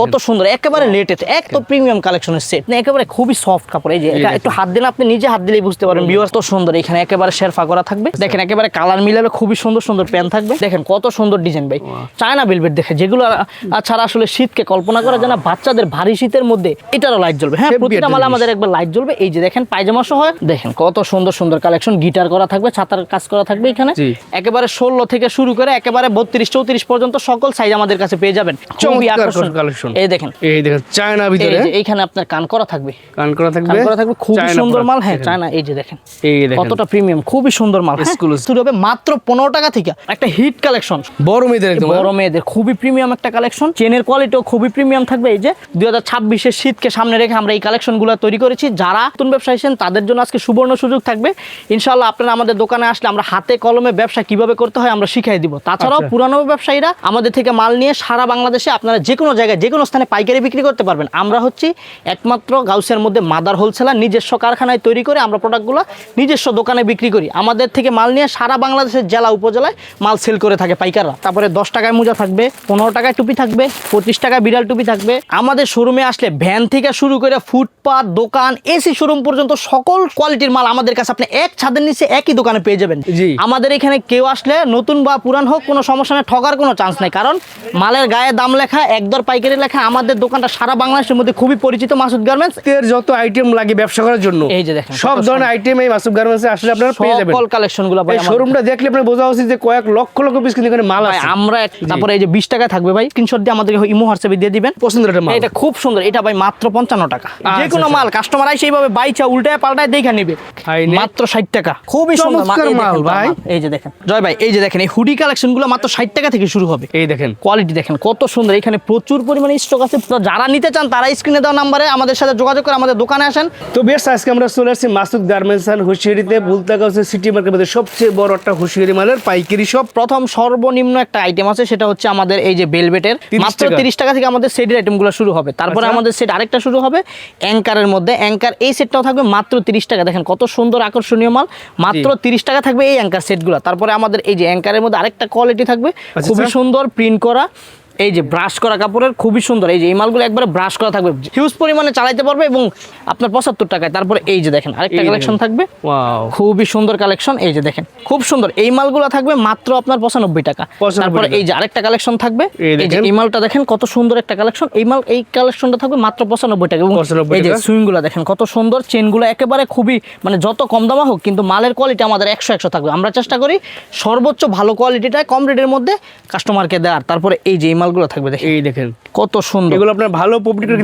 কত সুন্দর একেবারে লেটেস্ট এক তো প্রিমিয়াম কালেকশনের সেট না একেবারে খুবই সফট কাপড় এই যে এটা একটু হাত দিলে আপনি নিজে হাত দিলেই বুঝতে ভিউয়ার্স তো সুন্দর এখানে একেবারে শেরফা করা থাকবে। দেখেন একেবারে কালার মিলালে খুবই সুন্দর সুন্দর প্যান থাকবে। দেখেন কত সুন্দর ডিজাইন ভাই। চায়না বেলভেট দেখে যেগুলো ছাড়া আসলে শীতকে কল্পনা করা যায় না বাচ্চাদের ভারী শীতের মধ্যে এটারও লাইট জ্বলবে। হ্যাঁ প্রতিটা মালে আমাদের একবার লাইট জ্বলবে। এই যে দেখেন পায়জামা সহ দেখেন কত সুন্দর সুন্দর কালেকশন গিটার করা থাকবে ছাতার কাজ করা থাকবে এখানে। একেবারে ষোলো থেকে শুরু করে একেবারে বত্রিশ চৌত্রিশ পর্যন্ত সকল সাইজ আমাদের কাছে পেয়ে যাবেন। খুবই চমৎকার আকর্ষণীয়। কালেকশন এই দেখেন। এই দেখেন চায়না ভিতরে। এইখানে আপনার কান করা থাকবে। কান করা থাকবে। কান করা থাকবে খুবই সুন্দর মাল। হ্যাঁ চায়না এই যে দেখেন। এই দেখেন। কতটা প্রিমিয়াম খুবই সুন্দর মাল। শুরু হবে মাত্র পনেরো টাকা থেকে। একটা হিট কালেকশন বড় মেয়েদের একদম বড় মেয়েদের খুবই প্রিমিয়াম একটা কালেকশন চেনের কোয়ালিটিও খুবই প্রিমিয়াম থাকবে। এই যে দুই হাজার ছাব্বিশের শীতকে সামনে রেখে আমরা এই কালেকশন কালেকশনগুলো তৈরি করেছি। যারা নতুন ব্যবসা এসেছেন তাদের জন্য আজকে সুবর্ণ সুযোগ থাকবে। ইনশাল্লাহ আপনারা আমাদের দোকানে আসলে আমরা হাতে কলমে ব্যবসা কীভাবে করতে হয় আমরা শিখাই দিব। তাছাড়াও আচ্ছা। পুরানো ব্যবসায়ীরা আমাদের থেকে মাল নিয়ে সারা বাংলাদেশে আপনারা যে কোনো জায়গায় যে কোনো স্থানে পাইকারি বিক্রি করতে পারবেন। আমরা হচ্ছি একমাত্র গাউসের মধ্যে মাদার হোলসেলার নিজস্ব কারখানায় তৈরি করে আমরা প্রোডাক্টগুলো নিজস্ব দোকানে বিক্রি করি। আমাদের থেকে মাল নিয়ে সারা বাংলাদেশের জেলা উপজেলায় মাল সেল করে থাকে পাইকাররা। তারপরে দশ টাকায় মোজা থাকবে পনেরো টাকায় টুপি থাকবে পঁচিশ টাকায় বিড়াল টুপি থাকবে। আমাদের শোরুমে আসলে ভ্যান থেকে শুরু করে ফুটপাত দোকান এসি শোরুম পর্যন্ত সকল কোয়ালিটির মাল আমাদের কাছে আপনি এক ছাদের নিচে একই দোকানে পেয়ে যাবেন। আমাদের এখানে কেউ আসলে নতুন বা পুরান হোক কোনো সমস্যা নেই ঠকার কোনো চান্স নেই। কারণ মালের গায়ে দাম লেখা একদর পাইকারি লেখা আমাদের দোকানটা সারা বাংলাদেশের মধ্যে খুবই পরিচিত মাসুদ গার্মেন্টস এর যত আইটেম লাগে ব্যবসা করার জন্য এই যে দেখেন, সব ধরনের আইটেম এই মাসুব গার্মেন্টসে আসলে আপনারা পেয়ে যাবেন। সকল কালেকশনগুলো ভাই এই শোরুমটা দেখলে আপনার বোঝা উচিত যে কয়েক লক্ষ লক্ষ পিস কিন্তু এখানে মাল আছে। আমরা তারপরে এই যে বিশ টাকা থাকবে ভাই স্ক্রিনশট দিয়ে আমাদেরকে ইমো হোয়াটসঅ্যাপে দিয়ে দিবেন। পছন্দের একটা মাল। এটা খুব সুন্দর এটা ভাই মাত্র পঞ্চান্ন টাকা। যে কোনো আচ্ছা। মাল কাস্টমার আই সেইভাবে বাইচা উল্টায় পাল্টায় দেখে নিবে। মাত্র ষাট টাকা। খুবই সুন্দর মাল, ভাই। এই যে দেখেন। জয় ভাই এই যে দেখেন এই হুডি কালেকশনগুলো মাত্র ষাট টাকা থেকে শুরু হবে। এই দেখেন। কোয়ালিটি দেখেন কত সুন্দর এখানে প্রচুর পরিমাণে স্টক আছে। তো যারা নিতে চান তারা স্ক্রিনে দেওয়া নাম্বারে আমাদের সাথে যোগাযোগ করে আমাদের দোকানে আসেন। তো বেশ আজকে আমরা চলে আসছি মাসুদ গার্মেন্টস অ্যান্ড হুশিয়ারিতে গাছে সিটি মার্কেটের মধ্যে সবচেয়ে বড় একটা হুশিয়ারি মালের পাইকারি সব প্রথম সর্বনিম্ন একটা আইটেম আছে সেটা হচ্ছে আমাদের এই যে বেলভেটের 30 মাত্র তিরিশ টাকা থেকে আমাদের সেটের আইটেমগুলো শুরু হবে। তারপরে আচ্ছা। আমাদের সেট আরেকটা শুরু হবে অ্যাঙ্কারের মধ্যে। অ্যাঙ্কার এই সেটটাও থাকবে মাত্র তিরিশ টাকা। দেখেন কত সুন্দর আকর্ষণীয় মাল। মাত্র তিরিশ টাকা থাকবে এই অ্যাঙ্কার সেটগুলো তারপরে আমাদের এই যে অ্যাঙ্কারের মধ্যে আরেকটা কোয়ালিটি থাকবে। আচ্ছা, খুবই আচ্ছা। সুন্দর প্রিন্ট করা। এই যে ব্রাশ করা কাপড়ের খুবই সুন্দর এই যে এই মালগুলো একবারে ব্রাশ করা থাকবে হিউজ পরিমাণে চালাইতে পারবে এবং আপনার পঁচাত্তর টাকায় তারপরে এই যে দেখেন আরেকটা কালেকশন থাকবে খুবই সুন্দর কালেকশন এই যে দেখেন খুব সুন্দর এই মালগুলো থাকবে মাত্র আপনার পঁচানব্বই টাকা তারপরে এই যে আরেকটা কালেকশন থাকবে এই যে এই মালটা দেখেন কত সুন্দর একটা কালেকশন এই মাল এই কালেকশনটা থাকবে মাত্র পঁচানব্বই টাকা এবং 95 এই যে। সুইংগুলো দেখেন কত সুন্দর চেনগুলো একেবারে খুবই মানে যত কম দামা হোক কিন্তু মালের কোয়ালিটি আমাদের একশো একশো থাকবে আমরা চেষ্টা করি সর্বোচ্চ ভালো কোয়ালিটিটা কম রেটের মধ্যে কাস্টমারকে দেওয়ার তারপরে এই যে এই মালগুলো থাকবে দেখেন। এই দেখেন কত সুন্দর। এগুলো আপনার ভালো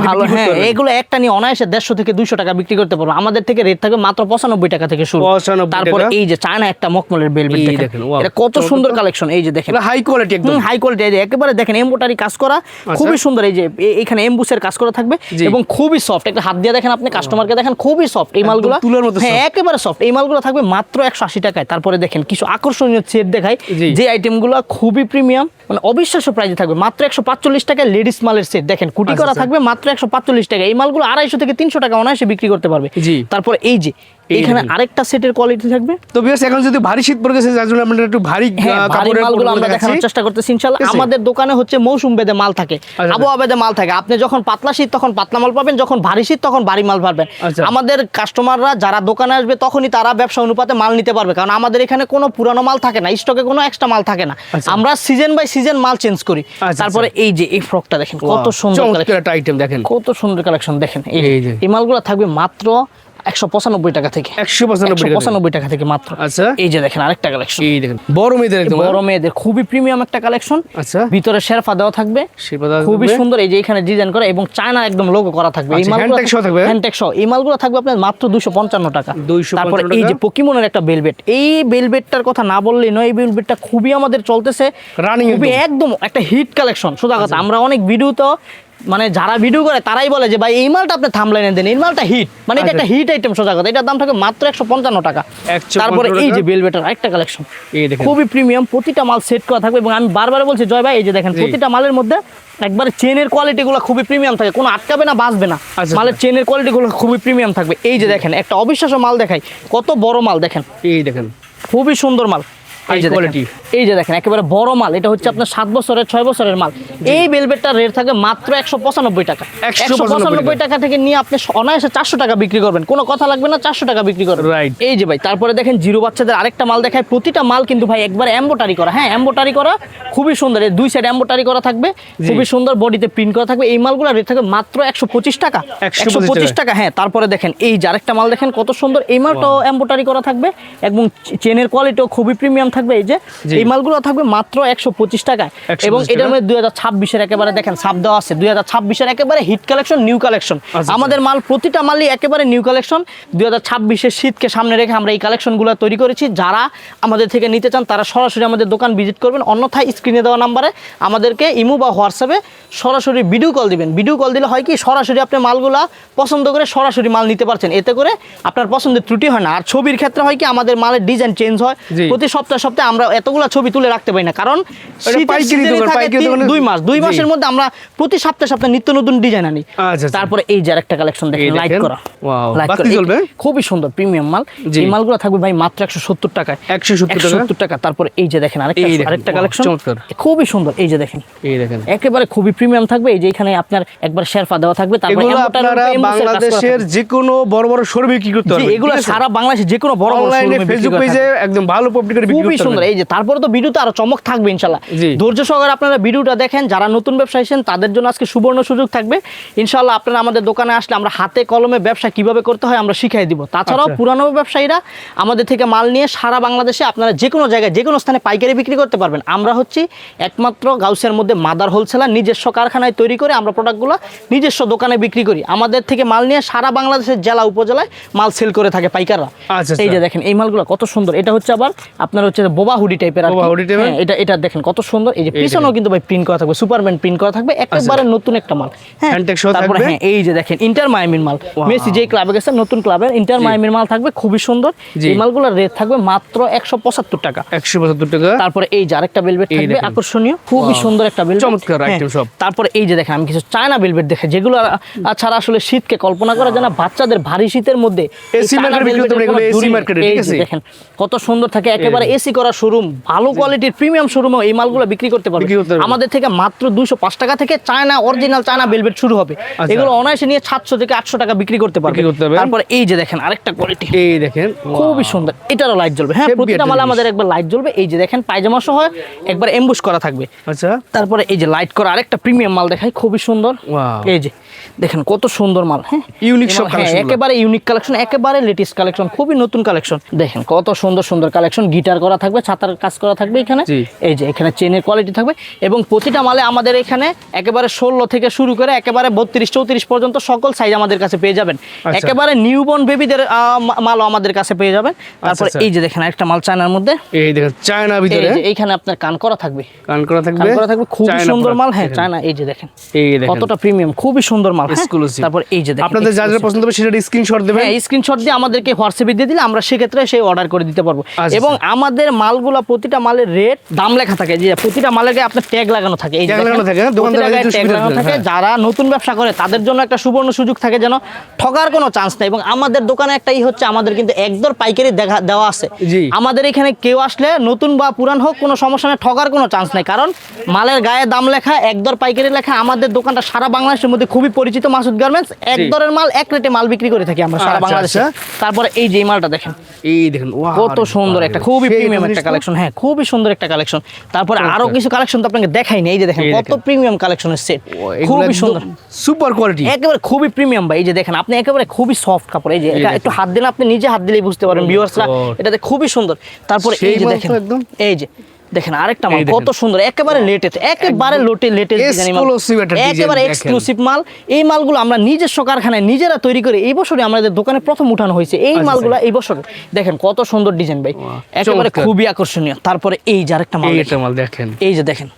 ভালো হ্যাঁ এগুলো একটা নিয়ে অনায়াসে দেড়শো থেকে দুইশো টাকা বিক্রি করতে পারব। আমাদের থেকে রেট থাকবে মাত্র পঁচানব্বই টাকা থেকে শুরু। 95 তারপর এই যে চায়না একটা মকমলের বেলভেট এই দেখেন। এটা কত সুন্দর কালেকশন এই যে দেখেন। হাই কোয়ালিটি একদম। হাই কোয়ালিটি এই যে একেবারে দেখেন এমবোটারি কাজ করা খুবই সুন্দর এই যে এখানে এমবুসের কাজ করা থাকবে এবং খুবই সফট একটা হাত দিয়ে দেখেন আপনি কাস্টমারকে দেখেন খুবই সফট এই মালগুলো তুলোর মতো হ্যাঁ একেবারে সফট এই মালগুলো থাকবে মাত্র একশো আশি টাকায়। তারপরে দেখেন কিছু আকর্ষণীয় সেট দেখায়। যে আইটেমগুলো খুবই প্রিমিয়াম মানে অবিশ্বাস্য প্রাইসে থাকবে মাত্র একশো পাঁচচল্লিশ টাকায় লেডিস মালের সেট দেখেন কুটি আচ্ছা, করা আচ্ছা। থাকবে মাত্র একশো পাঁচচল্লিশ টাকা এই মালগুলো আড়াইশো থেকে তিনশো টাকা অনায়াসে বিক্রি করতে পারবে। তারপরে এই যে এখানে আরেকটা সেটের কোয়ালিটি থাকবে তো এখন যদি ভারী শীত পড়ে গেছে যার জন্য আমরা একটু ভারী হ্যাঁ কাপড়ের মালগুলো আমরা দেখানোর চেষ্টা করতেছি আছে? আমাদের দোকানে হচ্ছে মৌসুম বেদে মাল থাকে আচ্ছা। আবহাওয়া বেদে মাল থাকে আপনি যখন পাতলা শীত তখন পাতলা মাল পাবেন যখন ভারী শীত তখন ভারী মাল পাবেন। আমাদের কাস্টমাররা যারা দোকানে আসবে তখনই তারা ব্যবসা অনুপাতে মাল নিতে পারবে কারণ আমাদের এখানে কোনো পুরানো মাল থাকে না স্টকে কোনো এক্সট্রা মাল থাকে না। আমরা সিজন বাই সিজন মাল চেঞ্জ করি। আচ্ছা, তারপরে এই যে এই ফ্রকটা দেখেন কত সুন্দর একটা আইটেম দেখেন। কত সুন্দর কালেকশন দেখেন। এই মালগুলো থাকবে মাত্র একশো পঁচানব্বই টাকা থেকে। একশো পঁচানব্বই পঁচানব্বই টাকা থেকে মাত্র। আচ্ছা। এই যে দেখেন আরেকটা কালেকশন এই দেখেন বড় মেয়েদের বড় মেয়েদের খুবই প্রিমিয়াম একটা কালেকশন আচ্ছা। ভিতরে শেরফা দেওয়া থাকবে। খুবই সুন্দর এই যে এখানে ডিজাইন করা এবং চায়না একদম লোগো করা থাকবে। এই আচ্ছা, মালগুলো থাকবে? হ্যান্ডটেক সহ। এই মালগুলো থাকবে আপনার মাত্র দুশো পঞ্চান্ন টাকা। 255 তারপরে এই যে। পকিমনের একটা বেলবেট এই বেলবেটটার কথা না বললেই নয় এই বেলবেটটা খুবই আমাদের চলতেছে। খুবই একদম। একটা হিট কালেকশন সোজা আচ্ছা। কথা আমরা অনেক ভিডিও তো মানে যারা ভিডিও করে তারাই বলে যে ভাই এই মালটা আপনি থামলাইনে দেন এই মালটা হিট মানে এটা আচ্ছা। একটা হিট আইটেম সোজা কথা। এটার দাম থাকে মাত্র একশো পঞ্চান্ন টাকা। তারপরে এই যে। বেলবেটার আরেকটা কালেকশন এই দেখেন। খুবই প্রিমিয়াম প্রতিটা মাল সেট করা থাকবে এবং আমি বারবার বলছি জয় ভাই এই যে দেখেন প্রতিটা মালের মধ্যে একবারে চেনের কোয়ালিটি গুলো খুবই প্রিমিয়াম থাকে। কোনো আটকাবে না বাঁচবে না। আচ্ছা। মালের চেনের কোয়ালিটি গুলো খুবই প্রিমিয়াম থাকবে। এই যে দেখেন একটা অবিশ্বাস্য মাল দেখাই। কত বড় মাল দেখেন। এই দেখেন। খুবই সুন্দর মাল। এই যে দেখেন একেবারে বড় মাল। এটা হচ্ছে আপনার সাত বছরের ছয় বছরের মাল। এই রেট থাকে মাত্র একশো পঁচানব্বই টাকা। একশো পঁচানব্বই টাকা। থেকে নিয়ে আপনি অনায়াসে চারশো টাকা বিক্রি করবেন। কোনো কথা লাগবে না চারশো টাকা বিক্রি করবেন। Right. এই যে ভাই তারপরে দেখেন জিরো বাচ্চাদের আরেকটা মাল দেখায়। প্রতিটা মাল কিন্তু ভাই একবার এম্বোটারি করা। হ্যাঁ এম্বোটারি করা খুবই সুন্দর। এই দুই সাইড এম্বোটারি করা থাকবে। খুবই সুন্দর বডিতে প্রিন্ট করা থাকবে। এই মালগুলো রেট থাকবে মাত্র একশো পঁচিশ টাকা। 125 একশো পঁচিশ টাকা। হ্যাঁ তারপরে দেখেন এই যে আরেকটা মাল দেখেন কত সুন্দর। এই মালটাও এম্বোটারি করা থাকবে। এবং চেনের কোয়ালিটিও খুবই প্রিমিয়াম থাকবে এই যে এই মালগুলো থাকবে মাত্র একশো পঁচিশ টাকায়। এবং এটার মধ্যে দুই হাজার ছাব্বিশের একেবারে দেখেন ছাপ দেওয়া আছে। দুই হাজার ছাব্বিশের একেবারে হিট কালেকশন নিউ কালেকশন। আমাদের মাল প্রতিটা মালই একেবারে নিউ কালেকশন দুই হাজার ছাব্বিশের শীতকে সামনে রেখে আমরা এই কালেকশনগুলো তৈরি করেছি। যারা আমাদের থেকে নিতে চান তারা সরাসরি আমাদের দোকান ভিজিট করবেন। অন্যথায় স্ক্রিনে দেওয়া নাম্বারে আমাদেরকে ইমো বা হোয়াটসঅ্যাপে সরাসরি ভিডিও কল দিবেন। ভিডিও কল দিলে হয় কি সরাসরি আপনি মালগুলা পছন্দ করে সরাসরি মাল নিতে পারছেন। এতে করে আপনার পছন্দের ত্রুটি হয় না। আর ছবির ক্ষেত্রে হয় কি আমাদের মালের ডিজাইন চেঞ্জ হয়। প্রতি সপ্তাহে সপ্তাহে আমরা এতগুলা ছবি তুলে রাখতে পারি না। কারণ দুই মাস। দুই মাসের মধ্যে আমরা প্রতি সপ্তাহে সপ্তাহে নিত্য নতুন ডিজাইন আনি। আচ্ছা, আচ্ছা। তারপরে এই যে আরেকটা কালেকশন দেখেন লাইট করা? খুবই সুন্দর প্রিমিয়াম মাল। এই মালগুলো থাকবে ভাই মাত্র একশো সত্তর টাকায়। 170 টাকা? 170 টাকা। তারপরে এই যে দেখেন আরেকটা আরেকটা কালেকশন খুবই সুন্দর। এই যে দেখেন। এই দেখেন। একেবারে খুবই প্রিমিয়াম থাকবে। এই যে এখানে আপনার একবার শেরফা দেওয়া থাকবে। তারপরে আপনারা বাংলাদেশের যে কোনো বড় বড় শোরুমে কি করতে পারবেন এগুলো সারা বাংলাদেশে যে কোনো বড় বড় অনলাইনে ফেসবুক পেজে একদম ভালো পাবলিক করে বিক্রি খুবই সুন্দর। এই যে তারপরে তো ভিডিওতে আরও চমক থাকবে ইনশাল্লাহ ধৈর্য সহকারে আপনারা ভিডিওটা দেখেন যারা নতুন ব্যবসা এসেছেন তাদের জন্য আজকে সুবর্ণ সুযোগ থাকবে। ইনশাল্লাহ আপনারা আমাদের দোকানে আসলে আমরা হাতে কলমে ব্যবসা কীভাবে করতে হয় আমরা শিখাই দিব। তাছাড়াও আচ্ছা। পুরানো ব্যবসায়ীরা আমাদের থেকে মাল নিয়ে সারা বাংলাদেশে আপনারা যে কোনো জায়গায় যে কোনো স্থানে পাইকারি বিক্রি করতে পারবেন। আমরা হচ্ছি একমাত্র গাউসের মধ্যে মাদার হোলসেলার নিজস্ব কারখানায় তৈরি করে আমরা প্রোডাক্টগুলো নিজস্ব দোকানে বিক্রি করি। আমাদের থেকে মাল নিয়ে সারা বাংলাদেশের জেলা উপজেলায় মাল সেল করে থাকে পাইকাররা। আচ্ছা, এই যে আচ্ছা। দেখেন এই মালগুলো কত সুন্দর। এটা হচ্ছে আবার আপনার হচ্ছে বোবা হুডি টাইপের বোবা hoodie type-এর? এটা এটা দেখেন কত সুন্দর। এই যে পিছনেও কিন্তু ভাই প্রিন্ট করা থাকবে সুপারম্যান প্রিন্ট করা থাকবে একেবারে নতুন একটা মাল। হ্যাঁ তারপরে হ্যাঁ এই যে দেখেন ইন্টার মায়ামির মাল। মেসি যে ক্লাবে গেছে নতুন ক্লাবের ইন্টার মায়ামির মাল থাকবে খুবই সুন্দর। এই মালগুলোর রেট থাকবে মাত্র একশো পঁচাত্তর টাকা। একশো পঁচাত্তর টাকা? তারপরে এই যে আরেকটা বেলভেট থাকবে আকর্ষণীয় খুবই সুন্দর একটা বেলভেট চমৎকার সব। তারপরে এই যে দেখেন আমি কিছু চায়না বেলভেট দেখে যেগুলো ছাড়া আসলে শীতকে কল্পনা করা যায় না বাচ্চাদের ভারী শীতের মধ্যে? দেখেন কত সুন্দর থাকে একেবারে এসি করা শোরুম ভালো কোয়ালিটির প্রিমিয়াম শোরুমে এই মালগুলো বিক্রি করতে পারবে। আমাদের থেকে মাত্র দুইশো পাঁচ টাকা থেকে চায়না অরিজিনাল চায়না বেলভেট শুরু হবে। এগুলো অনায়াসে নিয়ে সাতশো থেকে আটশো টাকা বিক্রি করতে পারবে। তারপরে এই যে দেখেন আরেকটা কোয়ালিটি এই দেখেন খুবই সুন্দর। এটারও লাইট জ্বলবে। হ্যাঁ প্রতিটা মালে আমাদের একবার লাইট জ্বলবে। এই যে দেখেন পায়জামা সহ একবার এমবুশ করা থাকবে। আচ্ছা। তারপরে এই যে লাইট করা আরেকটা প্রিমিয়াম মাল দেখাই খুবই সুন্দর। এই যে দেখেন কত সুন্দর মাল হ্যাঁ। ইউনিক সব এবং হ্যাঁ, একেবারে ইউনিক কালেকশন একেবারে লেটেস্ট কালেকশন খুবই নতুন কালেকশন দেখেন কত সুন্দর সুন্দর কালেকশন গিটার করা থাকবে ছাতার কাজ করা থাকবে এখানে। এই যে এখানে চেনের কোয়ালিটি থাকবে এবং প্রতিটা মালে আমাদের এখানে একেবারে ষোলো থেকে শুরু করে একেবারে বত্রিশ চৌত্রিশ পর্যন্ত সকল সাইজ আমাদের কাছে পেয়ে যাবেন। আচ্ছা। একেবারে নিউবর্ন বেবিদের মালও আমাদের কাছে পেয়ে যাবেন। তারপর আচ্ছা। এই যে দেখেন একটা মাল চায়নার মধ্যে। এই দেখেন চায়না ভিতরে। এইখানে আপনার কান করা থাকবে। কান করা থাকবে। কান করা থাকবে চায়না সুন্দর মাল। হ্যাঁ চায়না এই যে দেখেন। এই দেখেন। কতটা প্রিমিয়াম খুবই সুন্দর মাল। হ্যাঁ? Exclusive। তারপর এই যে দেখেন আপনাদের যা যা। পছন্দ হবে সেটা স্ক্রিনশট দেবেন। হ্যাঁ স্ক্রিনশট দিয়ে আমাদেরকে হোয়াটসঅ্যাপে দিয়ে দিলে আমরা সেক্ষেত্রে সেই অর্ডার করে দিতে পারব। আচ্ছা, এবং আমাদের মালগুলা প্রতিটা মালের রেট দাম লেখা থাকে যে প্রতিটা মালের গায়ে আপনার ট্যাগ লাগানো থাকে এই দেখেন, লাগানো থাকে, হ্যাঁ, হ্যাঁ। যারা নতুন ব্যবসা করে তাদের জন্য একটা সুবর্ণ সুযোগ থাকে যেন ঠকার কোনো চান্স নেই এবং আমাদের দোকানে একটাই হচ্ছে আমাদের কিন্তু একদর পাইকারি দেখা দেওয়া আছে। আমাদের এখানে কেউ আসলে নতুন বা পুরান হোক কোনো সমস্যা নেই ঠকার কোনো চান্স নেই কারণ মালের গায়ে দাম লেখা একদর পাইকারি লেখা আমাদের দোকানটা সারা বাংলাদেশের মধ্যে খুবই পরিচিত মাসুদ গার্মেন্টস এক দরের মাল এক রেটে মাল বিক্রি করে থাকি আমরা সারা আচ্ছা, বাংলাদেশে আচ্ছা। তারপরে এই যে মালটা দেখেন এই দেখেন কত সুন্দর একটা খুবই প্রিমিয়াম একটা কালেকশন হ্যাঁ খুবই সুন্দর একটা কালেকশন তারপর আরও কিছু কালেকশন তো আপনাকে দেখাইনি এই যে দেখেন কত প্রিমিয়াম কালেকশনের সেট খুবই সুন্দর। সুপার কোয়ালিটি একেবারে খুবই প্রিমিয়াম ভাই এই যে দেখেন আপনি একেবারে খুবই সফট কাপড় এই যে এটা একটু হাত দিলে আপনি নিজে হাত দিলেই বুঝতে পারবেন ভিউয়ার্সরা God. এটাতে খুবই সুন্দর। তারপর এই যে দেখেন একদম। এই যে দেখেন আরেকটা মাল কত সুন্দর একেবারে লেটেস্ট একেবারে লোটে লেটেস্ট একেবারে এক্সক্লুসিভ মাল। এই মালগুলো আমরা নিজস্ব কারখানায় নিজেরা তৈরি করে এই বছরে আমাদের দোকানে প্রথম উঠানো হয়েছে। এই আচ্ছা, মালগুলো এই বছরে দেখেন কত সুন্দর ডিজাইন ভাই। একেবারে খুবই আকর্ষণীয়। তারপরে এই যে আরেকটা মাল। একটা মাল দেখেন। এই যে দেখেন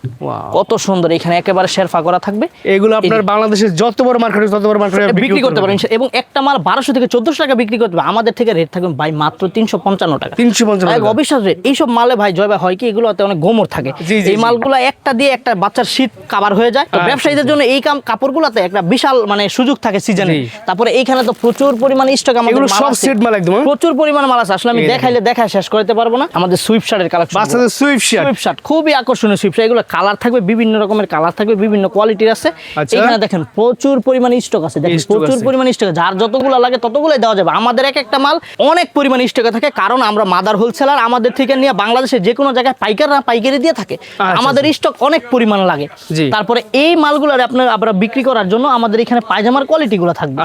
কত সুন্দর এখানে একেবারে শেরফা করা থাকবে। এগুলো আপনার বাংলাদেশের যত বড় মার্কেট তত বড় মার্কেটে বিক্রি করতে পারেন এবং একটা মাল বারোশো থেকে চোদ্দশো টাকা বিক্রি করতে পারবে আমাদের থেকে রেট থাকবে ভাই মাত্র তিনশো পঞ্চান্ন টাকা। তিনশো পঞ্চান্ন অবিশ্বাস রেট এইসব মালে ভাই জয় ভাই হয় কি? এগুলোতে অনেক গোমর থাকে। এই। মালগুলা একটা দিয়ে একটা বাচ্চার শীত কাবার হয়ে যায়। তো আচ্ছা, ব্যবসায়ীদের জন্য এই কাম কাপড়গুলোতে একটা বিশাল মানে সুযোগ থাকে সিজনে তারপরে এইখানে তো প্রচুর পরিমাণে স্টক আমাদের সব। সেট মাল একদম হ্যাঁ? প্রচুর পরিমাণে মাল আছে। আসলে আমি দেখাইলে দেখা শেষ করতে পারব না। আমাদের সুইপ শার্টের কালেকশন বাচ্চাদের সুইফট শার্ট সুইপ শার্ট খুবই আকর্ষণীয় সুইপ শার্ট এগুলো কালার থাকবে বিভিন্ন রকমের কালার থাকবে বিভিন্ন কোয়ালিটির আছে। আচ্ছা। এখানে দেখেন প্রচুর পরিমাণে স্টক আছে। দেখেন প্রচুর। পরিমাণে স্টক যার যতগুলো লাগে ততগুলোই দেওয়া যাবে। আমাদের এক একটা মাল অনেক পরিমাণে স্টকে থাকে। কারণ আমরা মাদার হোলসেলার আমাদের থেকে নিয়ে বাংলাদেশের যে কোনো জায়গায় পাইকাররা পাইকারি দিয়ে থাকে। আচ্ছা, আমাদের স্টক অনেক পরিমাণ লাগে। তারপরে এই মালগুলো আপনার আমরা বিক্রি করার জন্য আমাদের এখানে পায়জামার কোয়ালিটিগুলো থাকবে।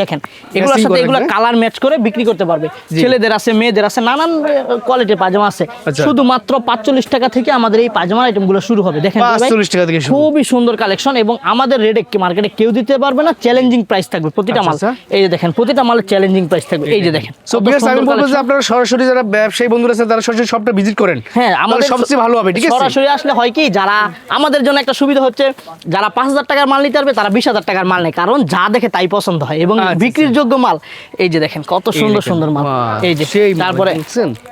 দেখেন। এগুলোর সাথে এগুলো কালার ম্যাচ করে বিক্রি করতে পারবে। ছেলেদের আছে মেয়েদের আছে নানান কোয়ালিটির পায়জামা আছে। আচ্ছা। শুধুমাত্র পাঁচচল্লিশ টাকা থেকে আমাদের এই পায়জামার আইটেমগুলো শুরু হবে। দেখেন তো ভাই, 45 টাকা থেকে খুবই সুন্দর কালেকশন এবং আমাদের রেটে মার্কেটে কেউ দিতে পারবে না চ্যালেঞ্জিং প্রাইস থাকবে প্রতিটা আচ্ছা, মাল। আচ্ছা। এই যে দেখেন প্রতিটা মালের চ্যালেঞ্জিং প্রাইস থাকবে। এই যে দেখেন সো বিয়ার্স আমি বলব যে আপনারা সরাসরি যারা ব্যবসায়ী বন্ধুরা আছে তারা সরাসরি শপটা ভিজিট করেন। হ্যাঁ আমাদের সবচেয়ে ভালো হবে ঠিক আছে? সরাসরি আসলে হয় কি যারা আমাদের জন্য একটা সুবিধা হচ্ছে যারা পাঁচ হাজার টাকার মাল নিতে পারবে তারা বিশ হাজার টাকার মাল নেয়। কারণ যা দেখে তাই পছন্দ হয় এবং বিক্রির যোগ্য মাল। এই যে দেখেন কত সুন্দর সুন্দর মাল। এই যে তারপরে?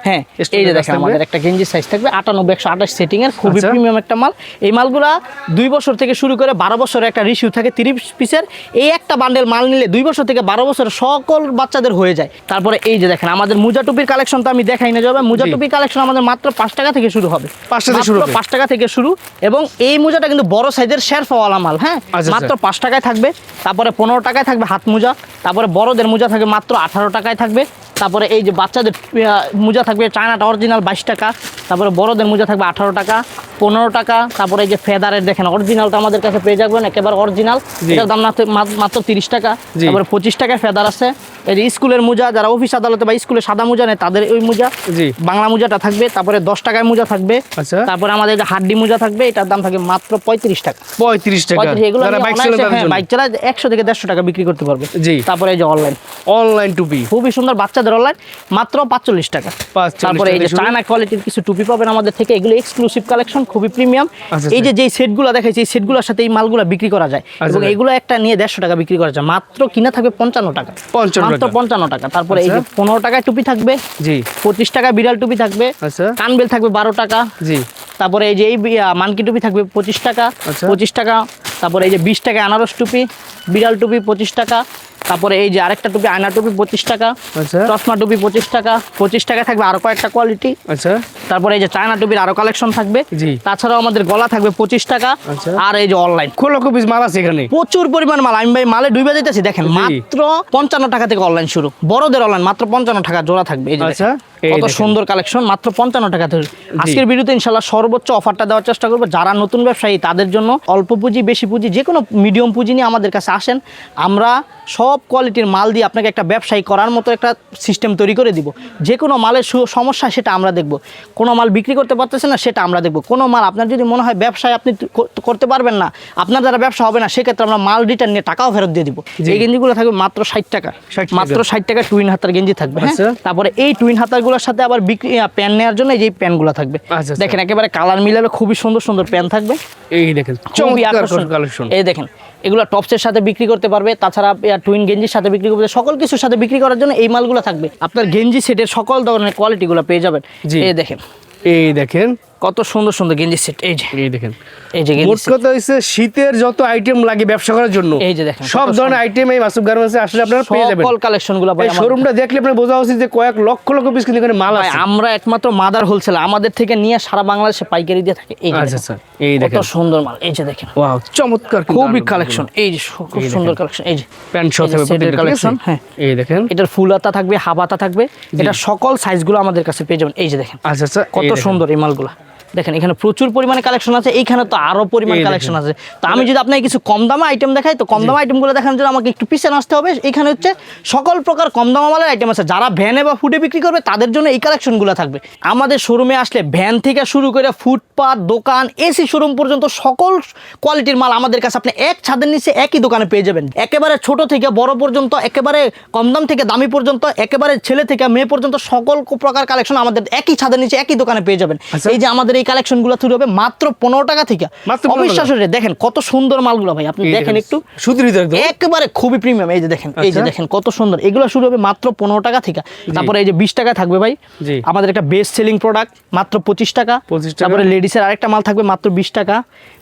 হ্যাঁ এই যে দেখেন আমাদের একটা গেঞ্জি সাইজ থাকবে আটানব্বই একশো আঠাশ সেটিং এর খুবই আচ্ছা। প্রিমিয়াম একটা মাল। এই মালগুলা দুই বছর থেকে শুরু করে বারো বছরের একটা রিসিউ থাকে তিরিশ পিসের এই একটা বান্ডেল মাল নিলে দুই বছর থেকে বারো বছরের সকল বাচ্চাদের হয়ে যায়। তারপরে এই যে দেখেন আমাদের মুজা টুপির কালেকশন তো আমি দেখাই না যাবে? মুজা জি। টুপির কালেকশন আমাদের মাত্র পাঁচ টাকা থেকে শুরু হবে। পাঁচ টাকা থেকে শুরু পাঁচ টাকা থেকে শুরু। এবং এই মোজাটা কিন্তু বড় সাইজের শেরফাওয়ালা মাল হ্যাঁ? আচ্ছা, মাত্র পাঁচ টাকায় থাকবে। তারপরে পনেরো টাকায় থাকবে হাত মোজা। তারপরে বড়দের মোজা থাকবে মাত্র আঠারো টাকায় থাকবে। তারপরে এই যে বাচ্চাদের মোজা থাকবে চায়নাটা অরিজিনাল বাইশ টাকা তারপরে বড়দের মোজা থাকবে আঠারো টাকা পনেরো টাকা তারপরে এই যে ফেদারের দেখেন অরিজিনালটা আমাদের কাছে পেয়ে যাবেন একেবারে অরিজিনাল এটার দাম মাত্র- মাত্র তিরিশ টাকা তারপরে পঁচিশ টাকায় ফেদার আছে। এই যে স্কুলের মোজা যারা অফিস আদালতে বা স্কুলে সাদা মোজা নেয় তাদের ওই মোজা। বাংলা মোজাটা থাকবে তারপরে দশ টাকায় মোজা থাকবে আচ্ছা। তারপরে আমাদের যে হাড্ডি মোজা থাকবে এটার দাম থাকবে মাত্র পঁয়ত্রিশ টাকা। পঁয়ত্রিশ টাকা। এগুলো বাইক হ্যাঁ, বাইক চালায় একশো থেকে দেড়শো টাকা বিক্রি করতে পারবে। তারপরে এই যে অনলাইন অনলাইন টুপি খুবই সুন্দর বাচ্চাদের অনলাইন মাত্র পাঁচচল্লিশ টাকা। তারপরে এই যে চায়না কোয়ালিটির কিছু টুপি পাবেন আমাদের থেকে এগুলো এক্সক্লুসিভ কালেকশন খুবই প্রিমিয়াম আচ্ছা, এই যে যেই সেটগুলো দেখাইছি এই সেটগুলোর সাথে এই মালগুলো বিক্রি করা যায়। আচ্ছা, এবং আচ্ছা। এগুলো একটা নিয়ে দেড়শো টাকা বিক্রি করা যায়। মাত্র কিনা থাকবে পঞ্চান্ন টাকা। মাত্র পঞ্চান্ন টাকা। তারপরে এই যে আচ্ছা। পনেরো টাকায় টুপি থাকবে জি। পঁচিশ টাকা বিড়াল টুপি থাকবে আচ্ছা। কানবেল থাকবে বারো টাকা। জি। তারপরে এই যে এই মানকি টুপি থাকবে পঁচিশ টাকা আচ্ছা। পঁচিশ টাকা। তারপরে এই যে বিশ টাকা আনারস টুপি বিড়াল টুপি পঁচিশ টাকা। তারপরে এই যে আরেকটা টুপি আয়না টুপি পঁচিশ টাকা আচ্ছা। চশমা টুপি পঁচিশ টাকা পঁচিশ টাকা থাকবে আরও কয়েকটা কোয়ালিটি আচ্ছা। তারপরে এই যে চায়না টুপির আরও কালেকশন থাকবে। তাছাড়াও আমাদের গলা থাকবে পঁচিশ টাকা আচ্ছা। আর এই যে অনলাইন খোলো পিস মাল আছে এখানে। প্রচুর পরিমাণ মাল। আমি ভাই মালে ডুবে যেতেছি দেখেন মাত্র পঞ্চান্ন টাকা থেকে অনলাইন শুরু। বড়দের অনলাইন মাত্র পঞ্চান্ন টাকা জোড়া থাকবে এই যে আচ্ছা, কত সুন্দর কালেকশন মাত্র পঞ্চান্ন টাকা থেকে আজকের ভিডিওতে ইনশাল্লাহ সর্বোচ্চ অফারটা দেওয়ার চেষ্টা করব। যারা নতুন ব্যবসায়ী তাদের জন্য অল্প পুঁজি বেশি পুঁজি যে কোনো মিডিয়াম পুঁজি নিয়ে আমাদের কাছে আসেন। আমরা সব কোয়ালিটির মাল দিয়ে আপনাকে একটা ব্যবসায়ী করার মতো একটা সিস্টেম তৈরি করে দিব। যে কোনো মালের সমস্যা সেটা আমরা দেখব। কোনো মাল বিক্রি করতে পারতেছে না সেটা আমরা দেখব। কোনো মাল আপনার যদি মনে হয় ব্যবসায় আপনি করতে পারবেন না আপনার দ্বারা ব্যবসা হবে না সেক্ষেত্রে আমরা মাল রিটার্ন নিয়ে টাকাও ফেরত দিয়ে দিব। এই গেঞ্জিগুলো থাকবে মাত্র ষাট টাকা। মাত্র ষাট টাকা টুইন হাতার গেঞ্জি থাকবে হ্যাঁ? আচ্ছা। তারপরে এই টুইন হাতারগুলোর সাথে আবার বিক্রি প্যান নেওয়ার জন্য এই যে প্যানগুলো থাকবে। আচ্ছা, আচ্ছা। দেখেন একেবারে কালার মিলালে খুবই সুন্দর সুন্দর প্যান থাকবে। এই দেখেন এই দেখেন এগুলো টপসের সাথে বিক্রি করতে পারবে তাছাড়া টুইন গেঞ্জির সাথে বিক্রি করতে সকল কিছুর সাথে বিক্রি করার জন্য এই মালগুলো থাকবে। আপনার গেঞ্জি সেটের সকল ধরনের কোয়ালিটিগুলো পেয়ে যাবেন। এই দেখেন। এই দেখেন কত সুন্দর সুন্দর গেঞ্জি সেট এই যে। এই দেখেন। এই যে মোট কথা হচ্ছে শীতের যত আইটেম লাগে ব্যবসা করার জন্য এই যে দেখেন, সব ধরনের আইটেম এই মাসুক গার্মেন্টসে আসলে আপনারা পেয়ে যাবেন। সকল কালেকশনগুলো এই শোরুমটা দেখলে আপনার বোঝা উচিত যে কয়েক লক্ষ লক্ষ পিস কিন্তু এখানে মাল ভাই, আছে। আমরা একমাত্র মাদার হোলসেল আমাদের থেকে নিয়ে সারা বাংলাদেশে পাইকারি দিয়ে থাকে। এই আচ্ছা দেখেন। আচ্ছা এই কত সুন্দর মাল এই যে দেখেন। ওয়াও চমৎকার খুবই কালেকশন এই যে খুব সুন্দর কালেকশন এই যে। প্যান্ট শর্ট হবে প্রত্যেকটা কালেকশন হ্যাঁ। এই দেখেন। এটার ফুল হাতা থাকবে হাফ হাতা থাকবে এটা সকল সাইজগুলো আমাদের কাছে পেয়ে যাবেন এই যে দেখেন। আচ্ছা আচ্ছা কত সুন্দর এই মালগুলো। দেখেন এখানে প্রচুর পরিমাণে কালেকশন আছে এইখানে তো আরও পরিমাণ কালেকশন আছে। তো আমি যদি আপনাকে কিছু কম দামে আইটেম দেখাই তো কম দামে আইটেমগুলো দেখানোর জন্য আমাকে একটু পিছনে আসতে হবে। এখানে হচ্ছে সকল প্রকার কম দামা মালের আইটেম আছে। যারা ভ্যানে বা ফুডে বিক্রি করবে তাদের জন্য এই কালেকশনগুলো থাকবে। আমাদের শোরুমে আসলে ভ্যান থেকে শুরু করে ফুটপাত দোকান এসি শোরুম পর্যন্ত সকল কোয়ালিটির মাল আমাদের কাছে আপনি এক ছাদের নিচে একই দোকানে পেয়ে যাবেন। একেবারে ছোট থেকে বড় পর্যন্ত একেবারে কম দাম থেকে দামি পর্যন্ত একেবারে ছেলে থেকে মেয়ে পর্যন্ত সকল প্রকার কালেকশন আমাদের একই ছাদের নিচে একই দোকানে পেয়ে যাবেন। আচ্ছা। এই যে আমাদের এই এই কালেকশনগুলো শুরু হবে মাত্র পনেরো টাকা থেকে। মাত্র 15 টাকা? অবিশ্বাস্য দেখেন কত সুন্দর মালগুলো ভাই আপনি দেখেন একটু। শুধু একেবারে খুবই প্রিমিয়াম এই যে দেখেন এই যে আচ্ছা। দেখেন কত সুন্দর। এগুলো শুরু হবে মাত্র পনেরো টাকা থেকে। তারপরে এই যে বিশ টাকা থাকবে ভাই। আমাদের একটা বেস্ট সেলিং প্রোডাক্ট মাত্র পঁচিশ টাকা। 25 টাকা। তারপরে লেডিসের আরেকটা মাল থাকবে মাত্র বিশ টাকা।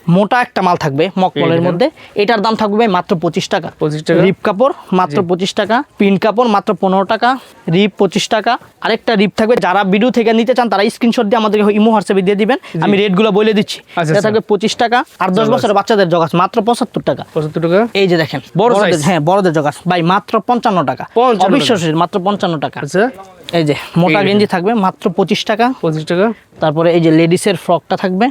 মোটা একটা মাল থাকবে মকমলের মধ্যে। এটার দাম থাকবে মাত্র পঁচিশ টাকা। 25 টাকা। রিপ কাপড় মাত্র পঁচিশ টাকা। পিন কাপড় মাত্র পনেরো টাকা। রিপ পঁচিশ টাকা। আরেকটা রিপ থাকবে যারা ভিডিও থেকে নিতে চান তারা স্ক্রিনশট দিয়ে আমাদেরকে ইমো হোয়াটসঅ্যাপে দিয়ে দিবেন। আমি রেটগুলো বলে দিচ্ছি। আচ্ছা, এটা আচ্ছা। থাকবে পঁচিশ টাকা। আর দশ বছরের বাচ্চাদের জগাছ মাত্র পঁচাত্তর টাকা। পঁচাত্তর টাকা? এই যে দেখেন বড়দের হ্যাঁ বড়দের জগাছ ভাই মাত্র পঞ্চান্ন টাকা। 55 টাকা। অবিশ্বাসের মাত্র পঞ্চান্ন টাকা। আচ্ছা। এই যে মোটা গেঞ্জি থাকবে মাত্র পঁচিশ টাকা। পঁচিশ টাকা। তারপরে এই যে লেডিসের ফ্রকটা থাকবে।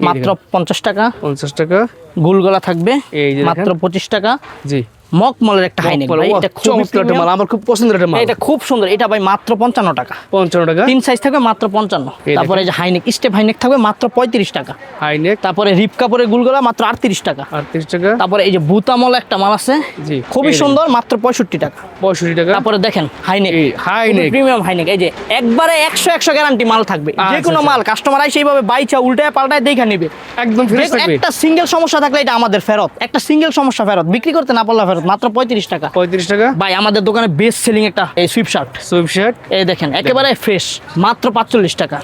মাত্র পঞ্চাশ টাকা। পঞ্চাশ টাকা। গুলগলা থাকবে। মাত্র পঁচিশ টাকা। জি। মকমলের একটা হাইনেক ভাই। এটা খুব চমৎকার একটা মাল আমার খুব পছন্দের একটা মাল। এটা খুব সুন্দর এটা ভাই মাত্র পঞ্চান্ন টাকা। পঞ্চান্ন টাকা? তিন সাইজ থাকবে মাত্র পঞ্চান্ন। এই তারপরে এই যে হাইনেক স্টেপ হাইনেক থাকবে মাত্র পঁয়ত্রিশ টাকা। হাই নেক তারপরে রিপ কাপড়ের গুলগলা মাত্র আটত্রিশ টাকা। আটত্রিশ টাকা? তারপরে এই যে বুতামল একটা মাল আছে জি, খুবই সুন্দর মাত্র পঁয়ষট্টি টাকা। পঁয়ষট্টি টাকা? তারপরে দেখেন হাইনেক। এই হাইনেক। Premium high neck. এই যে একবারে একশো একশো গ্যারান্টি মাল থাকবে। আচ্ছা, যে কোনো আচ্ছা। মাল কাস্টমার আই সেইভাবে বাইচা উল্টায় পাল্টায় দেখা নিবে। একদম ফ্রেশ থাকবে। একটা সিঙ্গেল সমস্যা থাকলে এটা আমাদের ফেরত। একটা সিঙ্গেল সমস্যা ফেরত বিক্রি করতে না পারলে ফেরত মাত্র পঁয়ত্রিশ টাকা। পঁয়ত্রিশ টাকা? ভাই আমাদের দোকানে বেস্ট সেলিং একটা এই সুইপ শার্ট সুইপ শার্ট এই দেখেন একেবারে ফ্রেশ মাত্র পাঁচচল্লিশ টাকা।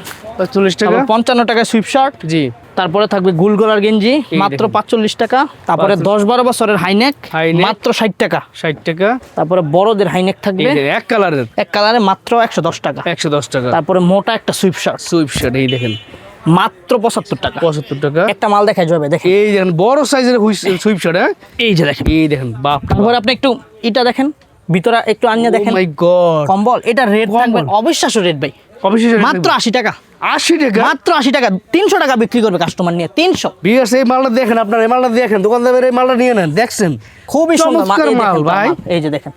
চল্লিশ টাকা? পঞ্চান্ন টাকা সুইপ শার্ট জি। তারপরে থাকবে গুলগলার গেঞ্জি মাত্র পাঁচচল্লিশ টাকা। তারপরে দশ বারো বছরের হাইনেক হাইনেক। মাত্র ষাট টাকা। ষাট টাকা। তারপরে বড়দের হাইনেক থাকবে। এক কালারের এক কালারে মাত্র একশো দশ টাকা। একশো দশ টাকা। তারপরে মোটা একটা সুইপ শার্ট সুইপ শার্ট এই দেখেন। মাত্র পঁচাত্তর টাকা। পঁচাত্তর টাকা। একটা মাল দেখা যাবে দেখেন। এই দেখেন বড় সাইজের সুইপ শার্ট হ্যাঁ? এই যে দেখেন। এই দেখেন বাপ তারপরে আপনি একটু এটা দেখেন ভিতরে একটু আনিয়ে দেখেন। মাই গড কম্বল এটা রেট থাকবে কম্বল। অবিশ্বাস্য রেট ভাই। অবশ্যই মাত্র আশি টাকা। আশি টাকা? মাত্র আশি টাকা তিনশো টাকা বিক্রি করবে কাস্টমার নিয়ে তিনশো। বিয়ার্স এই মালটা দেখেন আপনার এই মালটা দেখেন দোকানদারের এই মালটা নিয়ে নেন দেখছেন? খুবই সুন্দর মাল ভাই। এই যে দেখেন।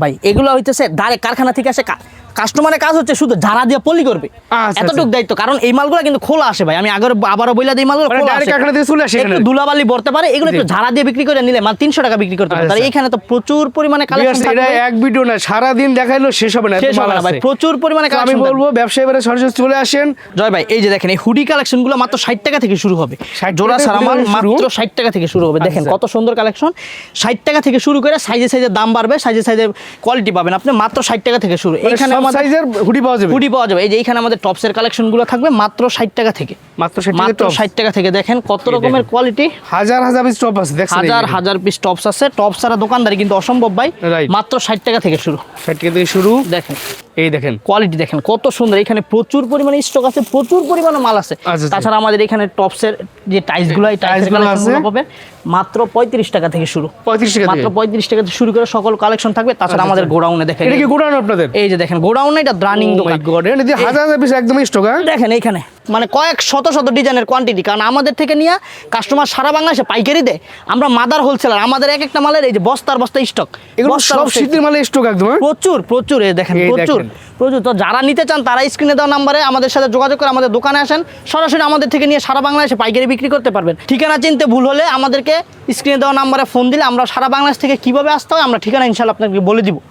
ভাই এগুলো হইতেছে ডাইরেক্ট কারখানা থেকে আসে কা- কাস্টমারের কাজ হচ্ছে শুধু ঝাড়া দিয়ে পলি করবে। আচ্ছা, এতটুকু দায়িত্ব কারণ এই মালগুলো কিন্তু খোলা আসে ভাই। আমি আগের আবারও বইলা দিই মালগুলো মানে খোলা আসে। একটু ধুলাবালি ভরতে পারে এগুলো একটু ঝাড়া দিয়ে বিক্রি করে নিলে মাল তিনশো টাকা বিক্রি করতে পারে। আচ্ছা। এখানে তো প্রচুর পরিমাণে কালেকশন এক ভিডিও না সারা দিন দেখাইলো শেষ হবে না শেষ হবে না ভাই প্রচুর পরিমাণে আমি বলব ব্যবসায়ী বারে সরাসরি চলে আসেন। জয় ভাই এই যে দেখেন এই হুডি কালেকশনগুলো মাত্র ষাট টাকা থেকে শুরু হবে। জোড়া সারা মাল মাত্র ষাট টাকা থেকে শুরু হবে। দেখেন আচ্ছা। কত সুন্দর কালেকশন ষাট টাকা থেকে শুরু করে সাইজে সাইজে দাম বাড়বে সাইজে সাইজে কোয়ালিটি পাবেন আপনি মাত্র ষাট টাকা থেকে শুরু। এখানে এইখানে আমাদের সাইজের হুডি পাওয়া যাবে? হুডি পাওয়া যাবে। এই যে এইখানে আমাদের টপসের কালেকশনগুলো থাকবে মাত্র ষাট টাকা থেকে। মাত্র মাত্র ষাট টাকা থেকে দেখেন কত রকমের কোয়ালিটি হাজার হাজার পিস টপ আছে দেখছেন হাজার হাজার পিস টপস আছে। টপস ছাড়া দোকানদারি কিন্তু অসম্ভব ভাই। মাত্র ষাট টাকা থেকে শুরু। ষাট টাকা থেকে শুরু। দেখেন। এই দেখেন। কোয়ালিটি দেখেন কত সুন্দর। এখানে প্রচুর পরিমাণে স্টক আছে প্রচুর পরিমাণে মাল আছে। আচ্ছা, আচ্ছা। তাছাড়া আমাদের এখানে টপসের যে টাইলসগুলো এই টাইলসের টাইলসগুলো আছে? পাবেন মাত্র পঁয়ত্রিশ টাকা থেকে শুরু। পঁয়ত্রিশ টাকা মাত্র পঁয়ত্রিশ টাকা থেকে শুরু করে সকল কালেকশন থাকবে। তাছাড়া আমাদের গোডাউনে দেখেন। এটা কি গোডাউন আপনাদের? এই যে দেখেন গোডাউনে এটা রানিং Oh দোকান। হাজার হাজার পিস একদম স্টক হ্যাঁ? দেখেন এইখানে। মানে কয়েক শত শত ডিজাইনের কোয়ান্টিটি কারণ আমাদের থেকে নিয়ে কাস্টমার সারা বাংলাদেশে পাইকারি দেয়। আমরা মাদার হোলসেলার আমাদের এক একটা মালের এই যে বস্তার বস্তা স্টক এগুলো সব শীতের মালে স্টক একদম হ্যাঁ? প্রচুর প্রচুর এই দেখেন প্রচুর প্রচুর। তো যারা নিতে চান তারা স্ক্রিনে দেওয়া নাম্বারে আমাদের সাথে যোগাযোগ করে আমাদের দোকানে আসেন। সরাসরি আমাদের থেকে নিয়ে সারা বাংলাদেশে পাইকারি বিক্রি করতে পারবেন। ঠিকানা চিনতে ভুল হলে আমাদেরকে স্ক্রিনে দেওয়া নাম্বারে ফোন দিলে আমরা সারা বাংলাদেশ থেকে কীভাবে আসতে হয় আমরা ঠিকানা ইনশাল্লাহ আপনাকে বলে দিব।